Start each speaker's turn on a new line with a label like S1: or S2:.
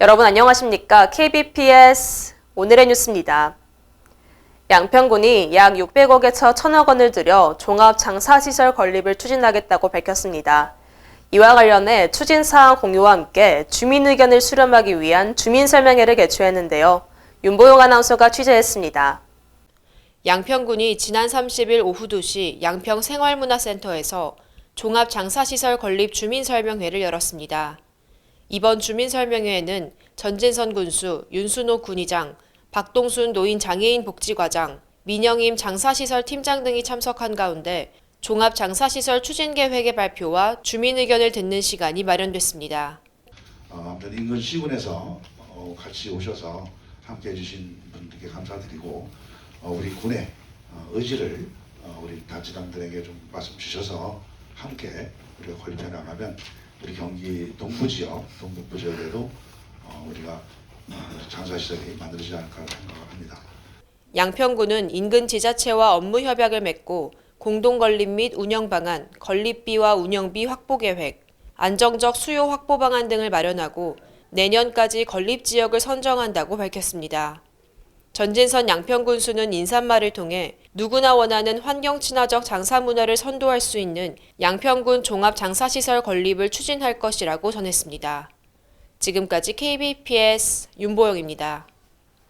S1: 여러분 안녕하십니까? KBPS 오늘의 뉴스입니다. 양평군이 약 600억에 쳐 1000억 원을 들여 종합 장사시설 건립을 추진하겠다고 밝혔습니다. 이와 관련해 추진 사항 공유와 함께 주민 의견을 수렴하기 위한 주민 설명회를 개최했는데요. 윤보용 아나운서가 취재했습니다. 양평군이 지난 30일 오후 2시 양평 생활문화센터에서 종합 장사시설 건립 주민 설명회를 열었습니다. 이번 주민설명회에는 전진선 군수, 윤순호 군의장, 박동순 노인 장애인 복지과장, 민영임 장사시설 팀장 등이 참석한 가운데 종합 장사시설 추진 계획의 발표와 주민 의견을 듣는 시간이 마련됐습니다.
S2: 어, 인근 시군에서 어, 같이 오셔서 함께 해주신 분들께 감사드리고 어, 우리 군의 어, 의지를 어, 우리 단체장들에게 좀 말씀 주셔서 함께 우리가 건립해 나가면 우리 경기 동부 지역, 동북부 지역에도 어, 우리가 어, 장사시설이 만들어지지 않을까 생각합니다.
S1: 양평군은 인근 지자체와 업무 협약을 맺고 공동 건립 및 운영 방안, 건립비와 운영비 확보 계획, 안정적 수요 확보 방안 등을 마련하고 내년까지 건립 지역을 선정한다고 밝혔습니다. 전진선 양평군수는 인사말을 통해 누구나 원하는 환경 친화적 장사 문화를 선도할 수 있는 양평군 종합 장사시설 건립을 추진할 것이라고 전했습니다. 지금까지 KBPS 윤보영입니다.